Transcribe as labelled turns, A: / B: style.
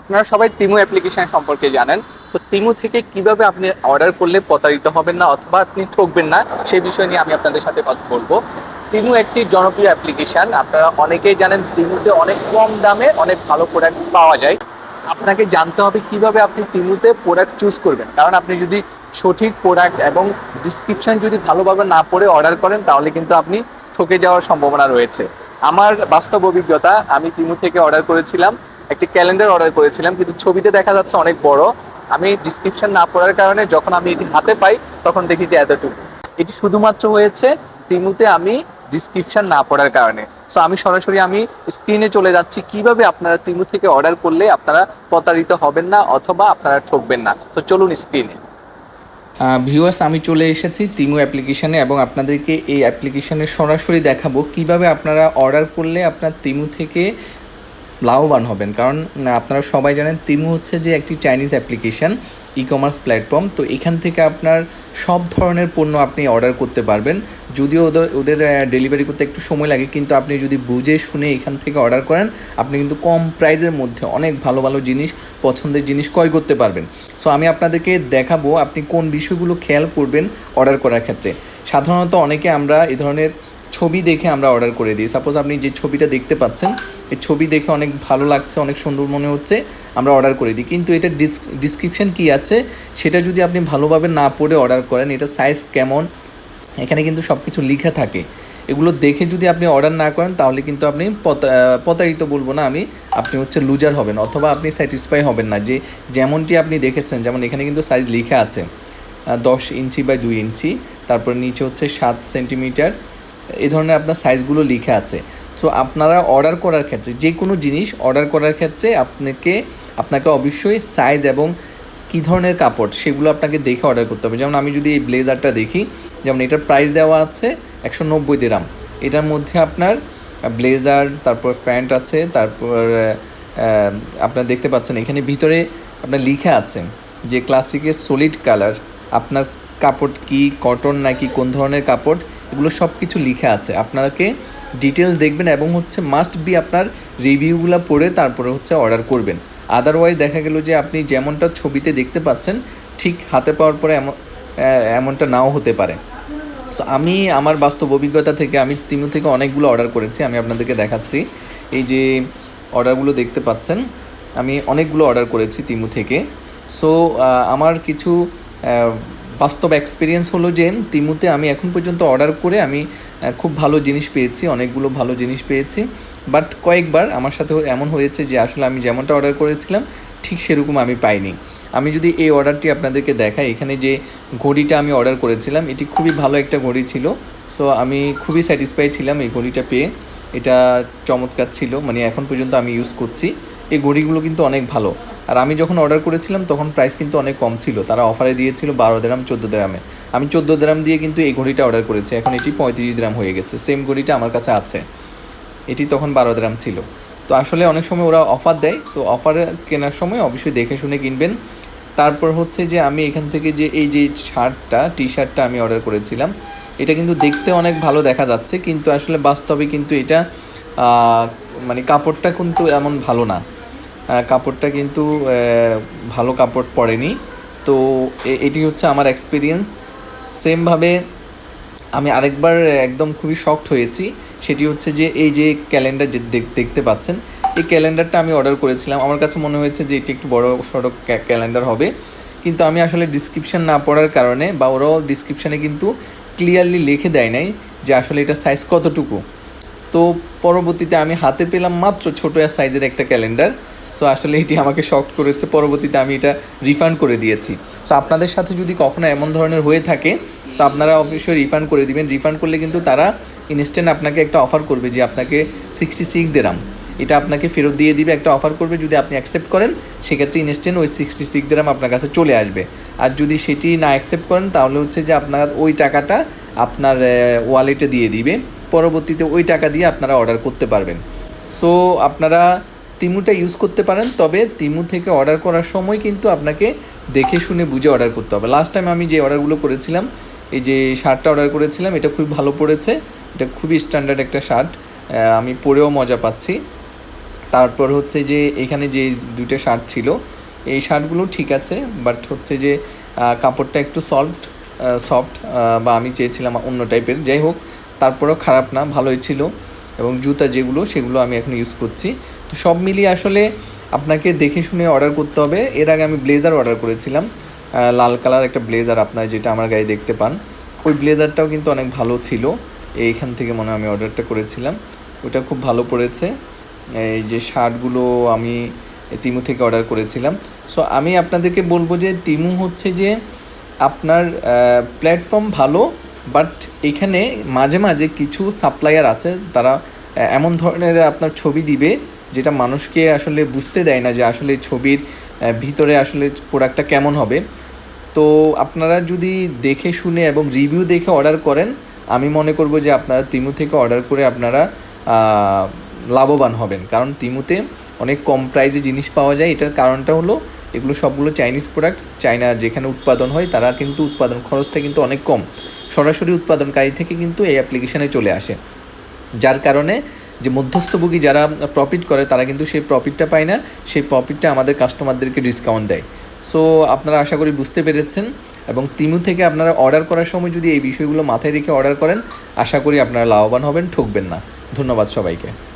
A: আপনারা সবাই তিমু অ্যাপ্লিকেশন সম্পর্কে জানেন। তো তিমু থেকে কীভাবে আপনি অর্ডার করলে প্রতারিত হবেন না অথবা আপনি ঠকবেন না, সেই বিষয় নিয়ে আমি আপনাদের সাথে কথা বলব। তিমু একটি জনপ্রিয় অ্যাপ্লিকেশন আপনারা অনেকেই জানেন তিমুতে অনেক কম দামে অনেক ভালো প্রোডাক্ট পাওয়া যায়। আপনাকে জানতে হবে কীভাবে আপনি তিমুতে প্রোডাক্ট চুজ করবেন। কারণ আপনি যদি সঠিক প্রোডাক্ট এবং ডিসক্রিপশন যদি ভালোভাবে না পড়ে অর্ডার করেন, তাহলে কিন্তু আপনি ঠকে যাওয়ার সম্ভাবনা রয়েছে। আমার বাস্তব অভিজ্ঞতা, আমি তিমু থেকে অর্ডার করেছিলাম। একটি ক্যালেন্ডার অর্ডার করেছিলাম, কিন্তু ছবিতে দেখা যাচ্ছে অনেক বড়। আমি ডিসক্রিপশন না পড়ার কারণে যখন আমি এটি হাতে পাই, তখন দেখি যে এতটুকু। এটি শুধুমাত্র হয়েছে তিমুতে আমি ডিসক্রিপশন না পড়ার কারণে। সো আমি সরাসরি আমি স্ক্রিনে চলে যাচ্ছি, কীভাবে আপনারা তিমু থেকে অর্ডার করলে আপনারা প্রতারিত হবেন না অথবা আপনারা ঠকবেন না। তো চলুন স্ক্রিনে
B: ভিউয়ার্স আমি চলে এসেছি তিমু অ্যাপ্লিকেশনে এবং আপনাদেরকে এই অ্যাপ্লিকেশনে সরাসরি দেখাবো কীভাবে আপনারা অর্ডার করলে আপনার তিমু থেকে লাভবান হবেন। কারণ আপনারা সবাই জানেন তিমু হচ্ছে যে একটি Chinese application e commerce platform তো এখান থেকে আপনার সব ধরনের পণ্য আপনি অর্ডার করতে পারবেন। যদিও ওদের ওদের ডেলিভারি করতে একটু সময় লাগে, কিন্তু আপনি যদি বুঝে শুনে এখান থেকে অর্ডার করেন, আপনি কিন্তু কম প্রাইজের মধ্যে অনেক ভালো ভালো জিনিস, পছন্দের জিনিস ক্রয় করতে পারবেন। সো আমি আপনাদেরকে দেখাবো আপনি কোন বিষয়গুলো খেয়াল করবেন অর্ডার করার ক্ষেত্রে। সাধারণত অনেকে আমরা এ ধরনের ছবি দেখে আমরা অর্ডার করে দিই। সাপোজ আপনি যে ছবিটা দেখতে পাচ্ছেন, এই ছবি দেখে অনেক ভালো লাগছে, অনেক সুন্দর মনে হচ্ছে, আমরা অর্ডার করে দিই। কিন্তু এটা ডিসক্রিপশন কী আছে, সেটা যদি আপনি ভালোভাবে না পড়ে অর্ডার করেন, এটা সাইজ কেমন, এখানে কিন্তু সব কিছু লিখা থাকে। এগুলো দেখে যদি আপনি অর্ডার না করেন, তাহলে কিন্তু আপনি প্রতারিত বলব না আমি, আপনি হচ্ছে লুজার হবেন, অথবা আপনি স্যাটিসফাই হবেন না। যে যেমনটি আপনি দেখেছেন, যেমন এখানে কিন্তু সাইজ লেখা আছে দশ ইঞ্চি বা দুই ইঞ্চি, তারপর নিচে হচ্ছে সাত সেন্টিমিটার এই ধরনের আপনার সাইজগুলো লিখে আছে। তো আপনারা অর্ডার করার ক্ষেত্রে, যে কোনো জিনিস অর্ডার করার ক্ষেত্রে আপনাকে আপনাকে অবশ্যই সাইজ এবং কী ধরনের কাপড় সেগুলো আপনাকে দেখে অর্ডার করতে হবে। যেমন আমি যদি এই ব্লেজারটা দেখি, যেমন এটার প্রাইস দেওয়া আছে একশো নব্বই দিরাম এটার মধ্যে আপনার ব্লেজার তারপর প্যান্ট আছে, তারপর আপনারা দেখতে পাচ্ছেন এখানে ভিতরে আপনার লিখা আছে যে ক্লাসিকের সলিড কালার আপনার কাপড় কি কটন নাকি কোন ধরনের কাপড় এগুলো সব কিছু লিখে আছে। আপনাকে ডিটেলস দেখবেন এবং হচ্ছে মাস্ট বি আপনার রিভিউগুলো পড়ে তারপরে হচ্ছে অর্ডার করবেন। আদারওয়াইজ দেখা গেল যে আপনি যেমনটা ছবিতে দেখতে পাচ্ছেন, ঠিক হাতে পাওয়ার পরে এমন এমনটা নাও হতে পারে। সো আমি আমার বাস্তব অভিজ্ঞতা থেকে আমি তিমু থেকে অনেকগুলো অর্ডার করেছি, আমি আপনাদেরকে দেখাচ্ছি। এই যে অর্ডারগুলো দেখতে পাচ্ছেন, আমি অনেকগুলো অর্ডার করেছি তিমু থেকে। সো আমার কিছু বাস্তব এক্সপিরিয়েন্স হলো যে, তিমুতে আমি এখন পর্যন্ত অর্ডার করে আমি খুব ভালো জিনিস পেয়েছি, অনেকগুলো ভালো জিনিস পেয়েছি। বাট কয়েকবার আমার সাথে এমন হয়েছে যে, আসলে আমি যেমনটা অর্ডার করেছিলাম, ঠিক সেরকম আমি পাইনি। আমি যদি এই অর্ডারটি আপনাদেরকে দেখাই, এখানে যে ঘড়িটা আমি অর্ডার করেছিলাম, এটি খুবই ভালো একটা ঘড়ি ছিল। সো আমি খুবই স্যাটিসফাই ছিলাম এই ঘড়িটা পেয়ে। এটা চমৎকার ছিল মানে এখন পর্যন্ত আমি ইউজ করছি। এই ঘড়িগুলো কিন্তু অনেক ভালো। আর আমি যখন অর্ডার করেছিলাম, তখন প্রাইস কিন্তু অনেক কম ছিল। তারা অফারে দিয়েছিল বারো দেরাম, চোদ্দ দেরামে। আমি চোদ্দ দেরাম দিয়ে কিন্তু এই ঘড়িটা অর্ডার করেছি। এখন এটি পঁয়ত্রিশ দেরাম হয়ে গেছে। সেম ঘড়িটা আমার কাছে আছে। এটি তখন বারো গ্রাম ছিল। তো আসলে অনেক সময় ওরা অফার দেয়। তো অফারে কেনার সময় অবশ্যই দেখে শুনে কিনবেন। তারপর হচ্ছে যে আমি এখান থেকে যে এই যে শার্টটা টি শার্টটা আমি অর্ডার করেছিলাম, এটা কিন্তু দেখতে অনেক ভালো দেখা যাচ্ছে। কিন্তু আসলে বাস্তবে কিন্তু এটা মানে কাপড়টা কিন্তু এমন ভালো না। কাপড়টা কিন্তু ভালো কাপড় পরেনি। তো এটি হচ্ছে আমার এক্সপিরিয়েন্স সেমভাবে আমি আরেকবার একদম খুবই শক্ট হয়েছি। সেটি হচ্ছে যে, এই যে ক্যালেন্ডার যে দেখতে পাচ্ছেন, এই ক্যালেন্ডারটা আমি অর্ডার করেছিলাম। আমার কাছে মনে হয়েছে যে, এটি একটু বড় সড়ো ক্যালেন্ডার হবে। কিন্তু আমি আসলে ডিসক্রিপশন না পড়ার কারণে বা ওরাও ডিসক্রিপশানে কিন্তু ক্লিয়ারলি লিখে দেয় নাই যে আসলে এটা সাইজ কতটুকু। তো পরবর্তীতে আমি হাতে পেলাম মাত্র ছোটো সাইজের একটা ক্যালেন্ডার সো আসলে এটি আমাকে শক করেছে। পরবর্তীতে আমি এটা রিফান্ড করে দিয়েছি। সো আপনাদের সাথে যদি কখনো এমন ধরনের হয়ে থাকে, তো আপনারা অবশ্যই রিফান্ড করে দিবেন। রিফান্ড করলে কিন্তু তারা ইনস্ট্যান্ট আপনাকে একটা অফার করবে যে আপনাকে সিক্সটি সিক্স দেরাম এটা আপনাকে ফেরত দিয়ে দিবে, একটা অফার করবে যদি আপনি অ্যাকসেপ্ট করেন, সেক্ষেত্রে ইনস্ট্যান্ট ওই সিক্সটি সিক্স দেরাম আপনার কাছে চলে আসবে। আর যদি সেটি না অ্যাকসেপ্ট করেন, তাহলে হচ্ছে যে আপনার ওই টাকাটা আপনার ওয়ালেটে দিয়ে দিবে। পরবর্তীতে ওই টাকা দিয়ে আপনারা অর্ডার করতে পারবেন। সো আপনারা তিমুটা ইউজ করতে পারেন, তবে তিমু থেকে অর্ডার করার সময় কিন্তু আপনাকে দেখে শুনে বুঝে অর্ডার করতে হবে। লাস্ট টাইম আমি যে অর্ডারগুলো করেছিলাম, এই যে শার্টটা অর্ডার করেছিলাম, এটা খুব ভালো পড়েছে। এটা খুবই স্ট্যান্ডার্ড একটা শার্ট। আমি পরেও মজা পাচ্ছি। তারপর হচ্ছে যে এখানে যে দুইটা শার্ট ছিল, এই শার্টগুলো ঠিক আছে বাট হচ্ছে যে কাপড়টা একটু সফট সফট বা আমি চেয়েছিলাম অন্য টাইপের যাই হোক, তারপরেও খারাপ না, ভালোই ছিল। এবং জুতা যেগুলো, সেগুলো আমি এখন ইউজ করছি। তো সব মিলিয়ে আসলে আপনাকে দেখে শুনে অর্ডার করতে হবে। এর আগে আমি ব্লেজার অর্ডার করেছিলাম। লাল কালার একটা ব্লেজার আপনার যেটা আমার গায়ে দেখতে পান। ওই ব্লেজারটাও কিন্তু অনেক ভালো ছিল। এইখান থেকে মনে আমি অর্ডারটা করেছিলাম। ওটা খুব ভালো পড়েছে। এই যে শার্টগুলো আমি তিমু থেকে অর্ডার করেছিলাম। সো আমি আপনাদেরকে বলব যে তিমু হচ্ছে যে আপনার প্ল্যাটফর্ম ভালো বাট এখানে মাঝে মাঝে কিছু সাপ্লায়ার আছে, তারা এমন ধরনের আপনার ছবি দিবে যেটা মানুষকে আসলে বুঝতে দেয় না যে আসলে ছবির ভিতরে আসলে প্রোডাক্টটা কেমন হবে। তো আপনারা যদি দেখে শুনে এবং রিভিউ দেখে অর্ডার করেন, আমি মনে করব যে আপনারা তিমু থেকে অর্ডার করে আপনারা লাভবান হবেন। কারণ তিমুতে অনেক কম প্রাইজে জিনিস পাওয়া যায়। এটার কারণটা হলো এগুলো সবগুলো চাইনিজ প্রোডাক্ট চায়না যেখানে উৎপাদন হয়, তারা কিন্তু উৎপাদন খরচটা কিন্তু অনেক কম। সরাসরি উৎপাদনকারী থেকে কিন্তু এই অ্যাপ্লিকেশানে চলে আসে। যার কারণে যে মধ্যস্থভোগী যারা প্রফিট করে, তারা কিন্তু সেই প্রফিটটা পায় না। সেই প্রফিটটা আমাদের কাস্টমারদেরকে ডিসকাউন্ট দেয়। সো আপনারা আশা করি বুঝতে পেরেছেন এবং তিমু থেকে আপনারা অর্ডার করার সময় যদি এই বিষয়গুলো মাথায় রেখে অর্ডার করেন, আশা করি আপনারা লাভবান হবেন, ঠকবেন না। ধন্যবাদ সবাইকে।